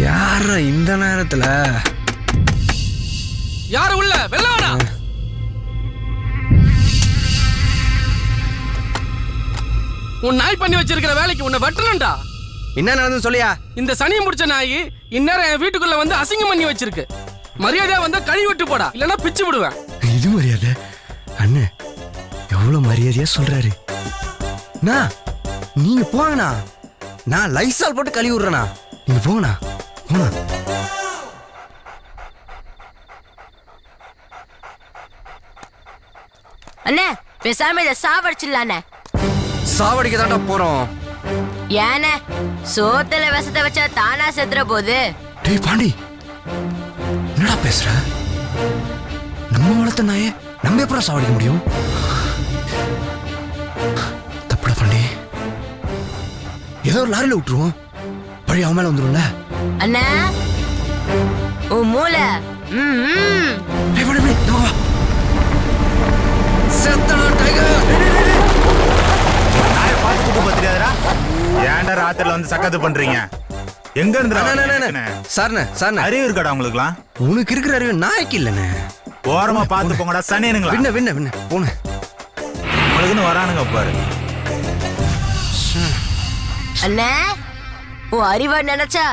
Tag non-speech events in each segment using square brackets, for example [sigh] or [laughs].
யார இந்த நேரத்துல? யாரு உள்ள? வெள்ள வேணா உன் நாய் பண்ணி வச்சிருக்கிற வேலைக்கு உன்னை வெட்டணும்டா. என்ன நடந்து சொல்லியா? இந்த சனியை முடிச்ச நாய் இந்நேரம் என் வீட்டுக்குள்ள வந்து அசிங்கம் பண்ணி வச்சிருக்கு. மரியாதையா வந்து கழுவி விட்டு போடா. இல்லைன்னா பிச்சு விடுவேன். இது மரியாதை? அண்ணே எவ்வளவு மரியாதையா சொல்றாரு? அண்ணா நீங்க போங்கண்ணா. நான் லைசால் போட்டு கழுவி விடுறேண்ணா. நீங்க போங்கண்ணா. அண்ணே பேசாம இதை சாவடிச்சிடலாண்ணே. சாவடிக்க தாண்டா போறோம். ஏண்ணே சோத்துல விஷத்தை வச்சா தானா செத்துற போது. டேய் பாண்டி என்னடா பேசுற? நம்ம வளர்த்த நாயே நம்ம எப்படா சாவடிக்க முடியும்? தப்புடா பாண்டி. ஏதோ ஒரு லாரியில விட்டுருவோம். பழைய அவன் மேல வந்துரும்ல. அண்ணா உன் மூளை. ம், ஏன்டா ராத்திரில வந்து சக்கத்து பண்றீங்க? எங்க இருந்து சார்ண்ணே சார்ண்ணே. அறிவு இருக்காடா உங்களுக்குலாம்? உனக்கு இருக்கிற அறிவு நாய்க்கு இல்லைண்ணே. ஓரமா பார்த்து போங்கடா சனியனுங்களா? விண்ண விண்ண விண்ண போன. உங்களுக்குன்னு வரானுங்க பாரு. அண்ணே உன் அறிவை நினைச்சா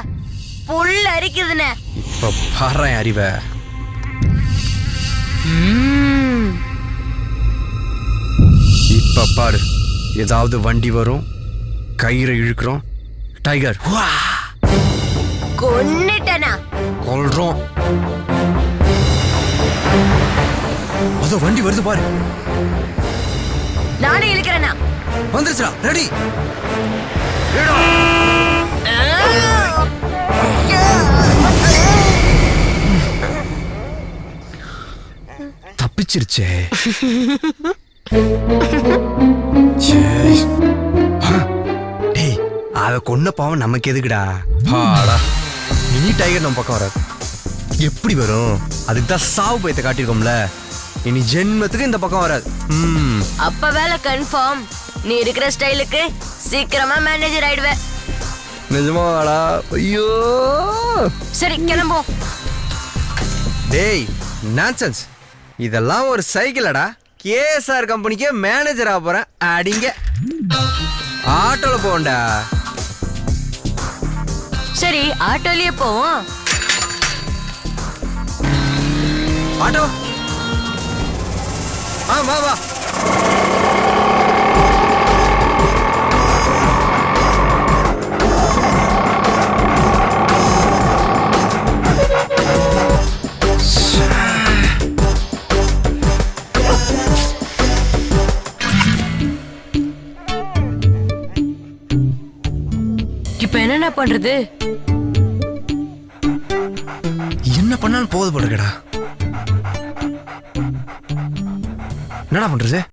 புல் அரிக்குதுண்ணே இப்ப பாடுறேன் அறிவை. இப்ப பாரு ஏதாவது வண்டி வரும் கயிறை இழுக்கிறோம் டைகர். கொன்னுட்டேனா? கொல்றோம். அதோ வண்டி வருது பாரு. நானும் இழுக்கிறேனா? வந்துருச்சுடா ரெடி. தப்பிச்சிருச்சே [laughs] ச்சே. ஆ, டேய் அத கொன்ன பாவம் நமக்கு எதுக்குடா? பாடா. மினி டைகர் நம்ம பக்கம் வராது. எப்படி வரும்? அதுக்கு தான் சாவு பயத்தை காட்டியிருக்கோம்ல. இனி ஜென்மத்துக்கு இந்த பக்கம் வராது. ம். அப்ப வேலை கன்ஃபார்ம் நீ இருக்கிற ஸ்டைலுக்கு சீக்கிரமா மேனேஜர் ஆயிடுவ. நிஜமாடா ஐயோ. சரி கிளம்புவோம். டேய் நான்சென்ஸ் இதெல்லாம் ஒரு சைக்கிளடா. கேஎஸ்ஆர் கம்பெனிக்கே மேனேஜர் ஆக போறேன். அடிங்க. ஆட்டோல போண்டா சரி ஆட்டோலயே போவோம். ஆட்டோ. ஆ வா வா. இப்ப என்னென்ன பண்றது? என்ன பண்ணாலும் போது போடுறடா என்னடா பண்றது?